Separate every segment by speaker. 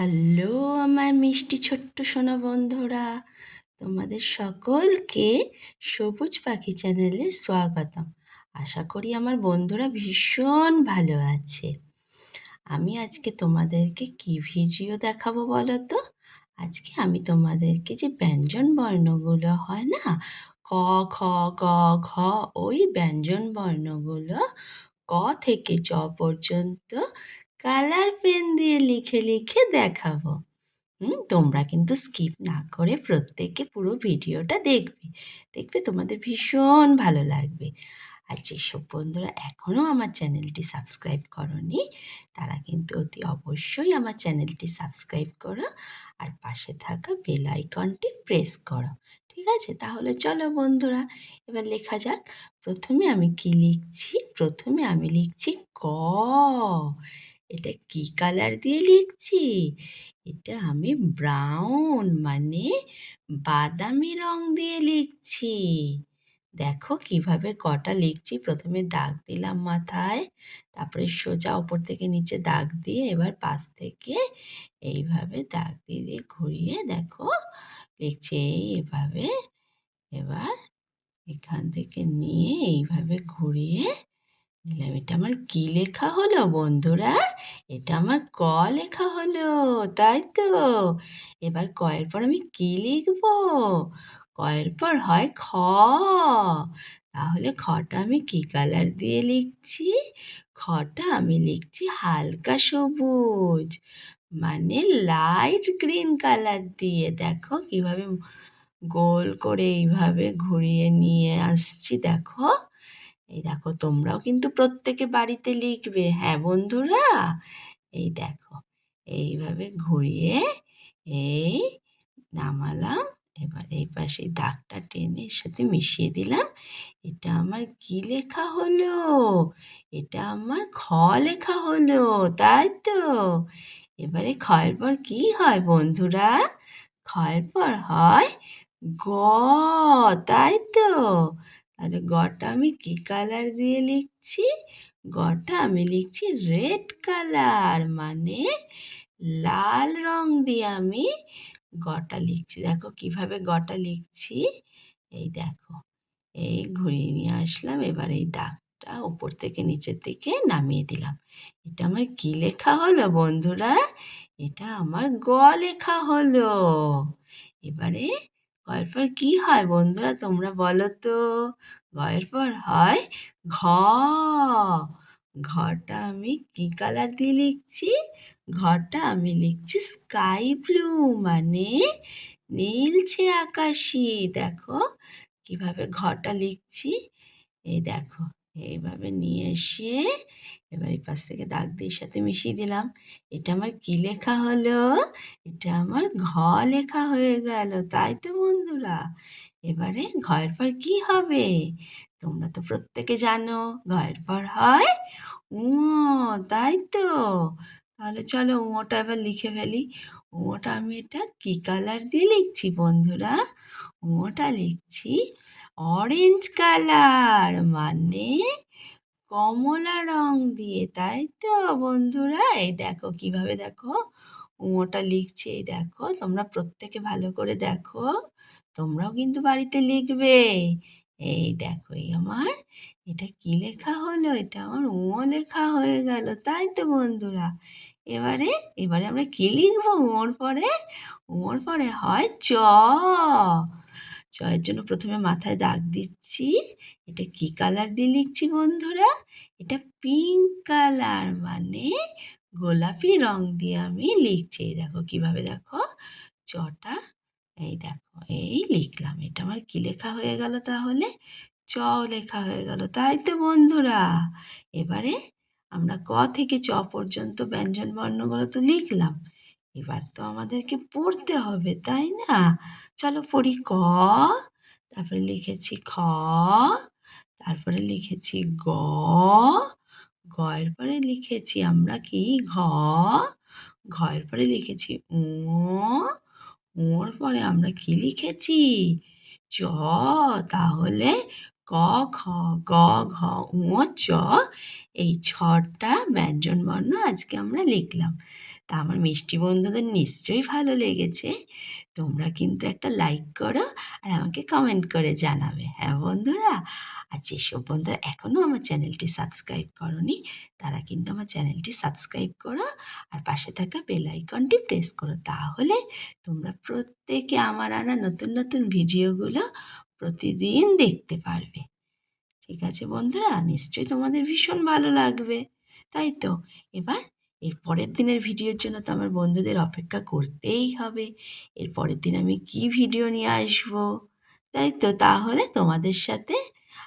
Speaker 1: Hello আমার মিষ্টি ছোট্ট সোনা বন্ধুরা, তোমাদের সকলকে সবুজ পাখি চ্যানেলে স্বাগতম। আশা করি আমার বন্ধুরা ভীষণ ভালো আছে। আমি আজকে তোমাদেরকে কি ভিডিও দেখাবো বলো তো আজকে আমি তোমাদেরকে যে ব্যঞ্জন বর্ণগুলো হয় না, ক, খ, গ, ঘ, ওই ব্যঞ্জন বর্ণগুলো ক থেকে চ পর্যন্ত কালার পেন দিয়ে লিখে লিখে দেখাবো। হুম, তোমরা কিন্তু স্কিপ না করে প্রত্যেকে পুরো ভিডিওটা দেখবে। দেখবে তোমাদের ভীষণ ভালো লাগবে। আর যেসব বন্ধুরা এখনও আমার চ্যানেলটি সাবস্ক্রাইব করনি, তারা কিন্তু অতি অবশ্যই আমার চ্যানেলটি সাবস্ক্রাইব করো আর পাশে থাকা বেল আইকনটি প্রেস করো। ঠিক আছে? তাহলে চলো বন্ধুরা, এবার লেখা যাক। প্রথমে আমি কি লিখছি? প্রথমে আমি লিখছি ক। এটা কি কালার দিয়ে লিখছি? এটা আমি ব্রাউন মানে বাদামি রং দিয়ে লিখছি। দেখো কীভাবে কটা লিখছি। প্রথমে দাগ দিলাম মাথায়, তারপরে সোজা ওপর থেকে নিচে দাগ দিয়ে এবার পাশ থেকে এইভাবে দাগ দিয়ে দিয়ে ঘুরিয়ে দেখো লিখছি এইভাবে। এবার এখান থেকে নিয়ে এইভাবে ঘুরিয়ে নিলাম এটা আমার কি লেখা হলো, বন্ধুরা? এটা আমার ক লেখা হলো, তাই তো? এবার কয়ের পর আমি কি লিখব? কয়ের পর হয় খ। তাহলে খটা আমি কি কালার দিয়ে লিখছি? খটা আমি লিখছি হালকা সবুজ মানে লাইট গ্রিন কালার দিয়ে। দেখো কীভাবে গোল করে এইভাবে ঘুরিয়ে নিয়ে আসছি, দেখো। এই দেখো, তোমরাও কিন্তু প্রত্যেকে বাড়িতে লিখবে। হ্যাঁ বন্ধুরা, এই দেখো, এইভাবে ঘুরিয়ে এই নামালাম। এবার এই পাশে দাগটা টেনে এর সাথে মিশিয়ে দিলাম। এটা আমার কি লেখা হলো? এটা আমার খ লেখা হলো, তাই তো? এবারে খয়ের পর কি হয় বন্ধুরা? খয়ের পর হয় গ, তাই তো? তাহলে গটা আমি কি কালার দিয়ে লিখছি? গটা আমি লিখছি রেড কালার মানে লাল রং দিয়ে আমি গটা লিখছি। দেখো কীভাবে গটা লিখছি? এই দেখো, এই ঘুরিয়ে নিয়ে আসলাম, এবার এই দাগটা ওপর থেকে নিচের দিকে নামিয়ে দিলাম। এটা আমার কি লেখা হলো বন্ধুরা? এটা আমার গ লেখা হলো। এবারে গয়ের পর কি হয় বন্ধুরা তোমরা বলো তো? গয়ের পর হয় ঘ। ঘটা আমি কি কালার দিয়ে লিখছি? ঘরটা আমি লিখছি স্কাই ব্লু মানে নীলছে আকাশি। দেখো কীভাবে ঘরটা লিখছি? এই দেখো। এইভাবে নিয়ে এসে এবার এই পাশ থেকে দাগ দিয়ে সাথে মিশিয়ে দিলাম। এটা আমার কি লেখা হলো? এটা আমার ঘ লেখা হয়ে গেল, তাই তো বন্ধুরা। এবারে ঘয়ের পর কি হবে? তোমরা তো প্রত্যেকে জানো, ঘয়ের পর হয় উ তাই তো। তাহলে চলো উঁটা এবার লিখে ফেলি। উঁটা আমি এটা কী কালার দিয়ে লিখছি বন্ধুরা? উঁটা লিখছি অরেঞ্জ কালার মানে কমলা রং দিয়ে, তাই তো বন্ধুরা? এই দেখো কীভাবে দেখো উঁটা লিখছে, এই দেখো, তোমরা প্রত্যেকে ভালো করে দেখো, তোমরাও কিন্তু বাড়িতে লিখবে। এই দেখো, এই আমার, এটা কি লেখা হলো? এটা আমার ও লেখা হয়ে গেল, তাই তো বন্ধুরা। এবারে এবারে আমরা কি লিখব? ওর পরে ওর পরে হয় চ। চয়ের জন্য প্রথমে মাথায় দাগ দিচ্ছি। এটা কি কালার দিয়ে লিখছি বন্ধুরা? এটা পিঙ্ক কালার মানে গোলাপি রং দিয়ে আমি লিখছি। দেখো কীভাবে দেখো? চটা, এই দেখো, এই লিখলাম। এটা আমার কি লেখা হয়ে গেল তাহলে? চ লেখা হয়ে গেল, তাই তো বন্ধুরা। এবারে আমরা ক থেকে চ পর্যন্ত ব্যঞ্জন বর্ণগুলো তো লিখলাম। এবার তো আমাদেরকে পড়তে হবে, তাই না? চলো পড়ি ক, তারপরে লিখেছি খ, তারপরে লিখেছি গ গয়ের পরে লিখেছি আমরা কি? ঘ ঘয়ের পরে লিখেছি উ ওর পরে আমরা কি লিখেছি? চ তাহলে ক খ, গ, ঘ, ঙ, চ, এই ছটা ব্যঞ্জনবর্ণ আজকে আমরা লিখলাম। তা আমার মিষ্টি বন্ধুদের নিশ্চয়ই ভালো লেগেছে। তোমরা কিন্তু একটা লাইক করো আর আমাকে কমেন্ট করে জানাবে। হ্যাঁ বন্ধুরা? আর যেসব বন্ধুরা এখনও আমার চ্যানেলটি সাবস্ক্রাইব করনি, তারা কিন্তু আমার চ্যানেলটি সাবস্ক্রাইব করো আর পাশে থাকা বেল আইকনটি প্রেস করো। তাহলে তোমরা প্রত্যেকে আমার আনা নতুন নতুন ভিডিওগুলো প্রতিদিন দেখতে পারবে। ঠিক আছে বন্ধুরা? নিশ্চয়ই তোমাদের ভীষণ ভালো লাগবে। তাই তো? এবার এর পরের দিনের ভিডিওর জন্য তো আমার বন্ধুদের অপেক্ষা করতেই হবে। এর পরের দিন আমি কি ভিডিও নিয়ে আসব? তাই তো? তাহলে তোমাদের সাথে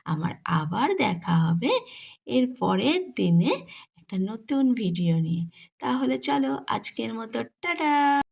Speaker 1: আমার আবার দেখা হবে এর পরের দিনে একটা নতুন ভিডিও নিয়ে। তাহলে চলো আজকের মতো, টাটা!